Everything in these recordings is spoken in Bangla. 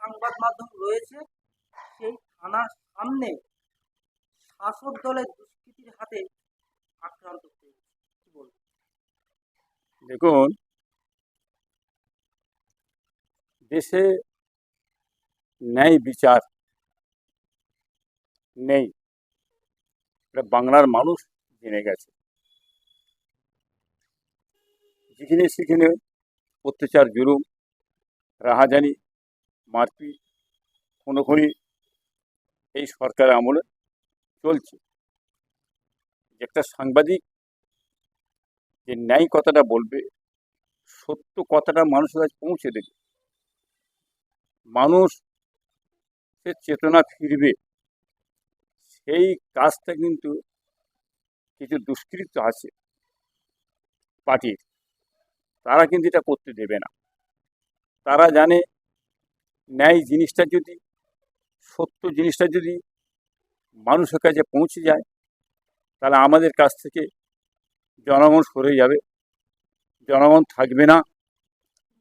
সংবাদ মাধ্যম রয়েছে, সেই থানার সামনে শাসক দলের দুষ্কৃতির হাতে আক্রান্ত হয়েছে। কি দেখুন, দেশে ন্যায় বিচার নেই। বাংলার মানুষ জেনে গেছে। যেখানে সেখানে অত্যাচার জুলুম, রাহাজানি মারপিট খুনোখুনি এই সরকার আমলে চলছে। একটা সাংবাদিক যে ন্যায় কথাটা বলবে, সত্য কথাটা মানুষের কাছে পৌঁছে দেবে। মানুষ সে চেতনা ফিরবে, সেই কাজটা কিন্তু কিছু দুষ্কৃত আছে পার্টির। তারা কিন্তু এটা করতে দেবে না। তারা জানে ন্যায় জিনিসটা যদি, সত্য জিনিসটা যদি মানুষের কাছে পৌঁছে যায়, তাহলে আমাদের কাছ থেকে জনগণ সরে যাবে। জনগণ থাকবে না।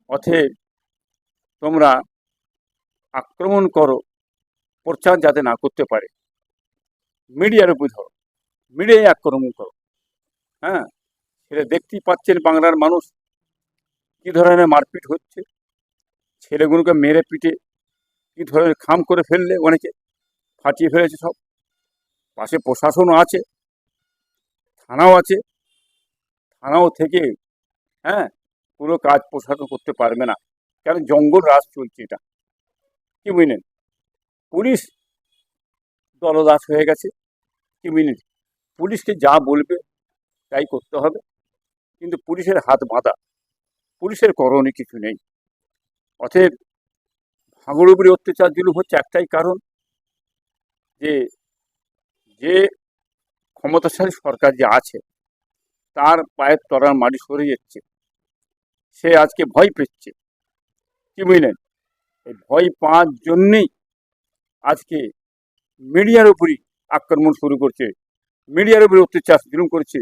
অতএব তোমরা আক্রমণ করো, প্রচার যাতে না করতে পারে। মিডিয়ার উপর ধরো, মিডিয়ায় আক্রমণ করো। হ্যাঁ সেটা দেখতেই পাচ্ছেন বাংলার মানুষ কী ধরনের মারপিট হচ্ছে। ছেলেগুলোকে মেরে পিটে কী ধরনের খাম করে ফেললে? অনেকে ফাটিয়ে ফেলেছে সব। পাশে প্রশাসনও আছে, থানাও আছে। থানাও থেকে হ্যাঁ পুরো কাজ প্রশাসন করতে পারবে না। কারণ জঙ্গল রাজ চলছে এটা। কি বুঝলেন? পুলিশ দলদাস হয়ে গেছে। কি বুঝলেন? পুলিশকে যা বলবে তাই করতে হবে। কিন্তু পুলিশের হাত বাঁধা, পুলিশের করণে কিছু নেই। অতএব ভাঙড় উপরে অত্যাচার জুলুম হচ্ছে একটাই কারণ যে যে ক্ষমতাশালী সরকার যে আছে, তার পায়ের তলার মাটি সরে যাচ্ছে। সে আজকে ভয় পেচ্ছে। কি বুঝলেন? এই ভয় পাওয়ার জন্যেই আজকে মিডিয়ার উপরই আক্রমণ শুরু করছে। মিডিয়ার উপরে অত্যাচার জুলুম করছে।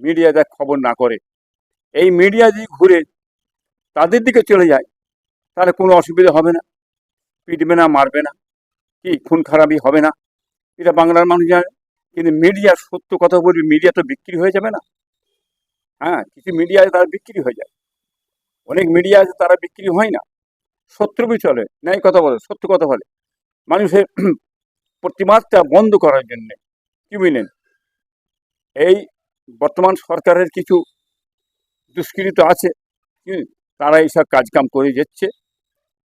মিডিয়া যা খবর না করে। এই মিডিয়া যদি ঘুরে তাদের দিকে চলে যায় তাহলে কোনো অসুবিধা হবে না। পিটবে না, মারবে না। কি খুন খারাপই হবে না। এটা বাংলার মানুষ জানে। কিন্তু মিডিয়া সত্য কথা বলবে মিডিয়া তো বিক্রি হয়ে যাবে না। হ্যাঁ কিছু মিডিয়া তারা বিক্রি হয়ে যায়। অনেক মিডিয়া আছে তারা বিক্রি হয় না। শত্রুবি চলে, ন্যায় কথা বলে, সত্য কথা বলে। মানুষের প্রতিবাদটা বন্ধ করার জন্য। কি বুঝলেন এই বর্তমান সরকারের কিছু দুষ্কৃত আছে। তারা এইসব কাজকাম করে যাচ্ছে।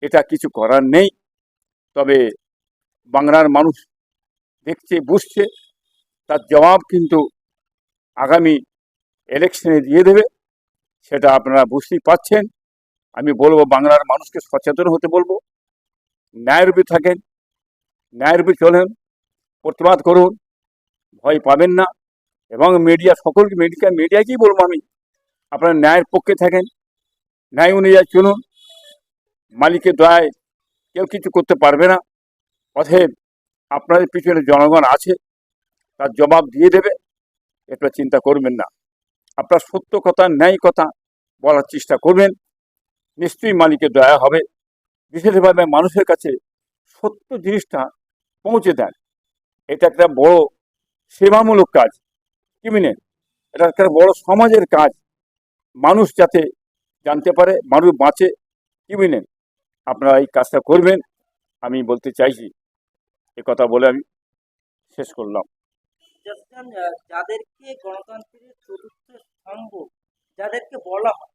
এটা কিছু করার নেই। তবে বাংলার মানুষ দেখছে, বুঝছে, তার জবাব কিন্তু আগামী ইলেকশনে দিয়ে দেবে, সেটা আপনারা বুঝতেই পাচ্ছেন আমি বলব, বাংলার মানুষকে সচেতন হতে বলব। ন্যায়রূপে থাকেন, ন্যায়রূপে চলেন, প্রতিবাদ করুন, ভয় পাবেন না। এবং মিডিয়া সকলকে মিডিয়া মিডিয়াকেই বলব আমি, আপনারা ন্যায়ের পক্ষে থাকেন, ন্যায় অনুযায়ী চলুন। মালিকের দয়ায় কেউ কিছু করতে পারবে না। অতএব আপনাদের পিছনে জনগণ আছে, তার জবাব দিয়ে দেবে, এটা চিন্তা করবেন না। আপনার সত্য কথা, ন্যায় কথা বলার চেষ্টা করবেন, নিশ্চয়ই মালিকের দয়া হবে। বিশেষভাবে মানুষের কাছে সত্য জিনিসটা পৌঁছে দেন। এটা একটা বড় সেবামূলক কাজ। কি মিনে? এটা একটা বড় সমাজের কাজ। মানুষ যাতে জানতে পারে, মানুষ বাঁচে, কি বুঝলেন আপনারা এই কাজটা করবেন আমি বলতে চাইছি এ কথা বলে আমি শেষ করলাম। যাদেরকে গণতন্ত্রের চতুর্থ স্তম্ভ যাদেরকে বলা হয়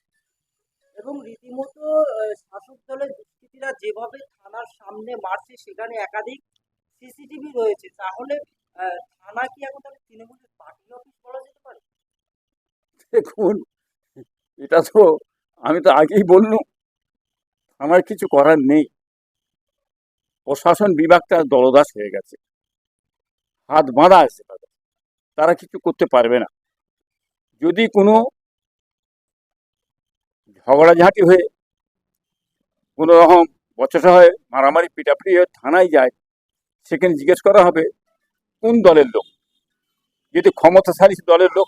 এবং রীতিমতো শাসক দলের দুষ্কৃতীরা যেভাবে থানার সামনে মারছে সেখানে একাধিক সিসিটিভি রয়েছে। তাহলে থানা কি এখন তাহলে তৃণমূলের পার্টি অফিস বলা যেতে পারে? দেখুন এটা তো আমি তো আগেই বললাম আমার কিছু করার নেই। প্রশাসন বিভাগটা দলদাস হয়ে গেছে। হাত বাঁধা আছে তাদের। তারা কিছু করতে পারবে না। যদি কোনো ঝগড়াঝাঁটি হয়ে কোনো রকম বচসা হয়ে, মারামারি, পিটাপিটি হয়ে থানায় যায়, সেখানে জিজ্ঞেস করা হবে, কোন দলের লোক? যদি ক্ষমতাশালী দলের লোক,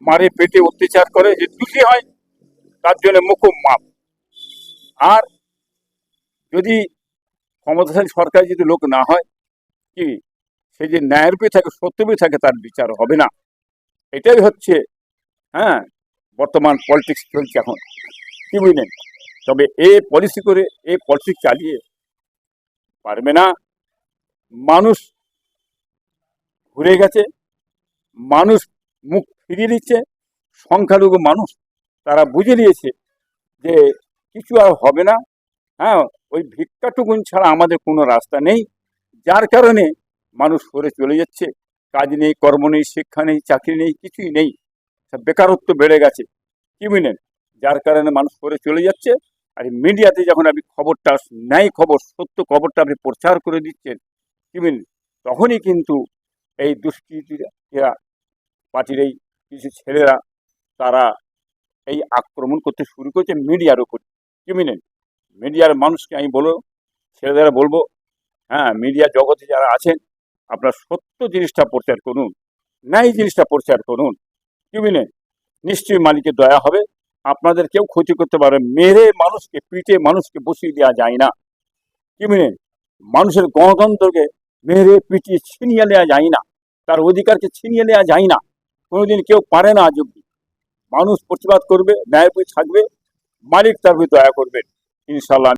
মারে, পেটে অত্যাচার করে যে দোষী হয়, তার জন্য মুখ মাপ। আর যদি ক্ষমতাশালী সরকার যদি লোক না হয়, কি সে যে ন্যায়ের পেয়ে থাকে সত্য পেয়ে থাকে, তার বিচার হবে না। এটাই হচ্ছে হ্যাঁ বর্তমান পলিটিক্স চলছে এখন। কি বুঝলেন? তবে এ পলিসি করে, এ পলিটিক্স চালিয়ে পারবে না। মানুষ ঘুরে গেছে, মানুষ মুখ ফিরিয়ে দিচ্ছে সংখ্যালঘু মানুষ তারা বুঝে নিয়েছে যে কিছু আর হবে না। হ্যাঁ ওই ভিক্ষাটুকুন ছাড়া আমাদের কোনো রাস্তা নেই। যার কারণে মানুষ সরে চলে যাচ্ছে। কাজ নেই, কর্ম নেই, শিক্ষা নেই, চাকরি নেই, কিছুই নেই। বেকারত্ব বেড়ে গেছে। কি বুঝলেন যার কারণে মানুষ সরে চলে যাচ্ছে। আর মিডিয়াতে যখন আপনি খবরটা ন্যায় খবর, সত্য খবরটা আপনি প্রচার করে দিচ্ছেন, কি বুঝলেন তখনই কিন্তু এই দুষ্কৃতীরা, পার্টির এই কিছু ছেলেরা, তারা এই আক্রমণ করতে শুরু করেছে মিডিয়ার উপর। কি বুঝলেন মিডিয়ার মানুষকে আমি বলব ছেলেদের বলব হ্যাঁ মিডিয়া জগতে যারা আছেন, আপনার সত্য জিনিসটা প্রচার করুন, ন্যায় জিনিসটা প্রচার করুন। কি বুঝলেন নিশ্চয়ই মালিকের দয়া হবে, আপনাদের কেউ ক্ষতি করতে পারে মেরে মানুষকে, পিটে মানুষকে বসিয়ে দেওয়া যায় না। কি বুঝলেন মানুষের গণতন্ত্রকে মেরে, পিটিয়ে, ছিনিয়ে নেওয়া যায় না, তার অধিকারকে ছিনিয়ে নেওয়া যায় না। কোনোদিন কেউ পারে না আজ মানুষ প্রতিবাদ করবে ন্যায় থাকবে মালিক তার দয়া করবেন। ইনশাল্লাহ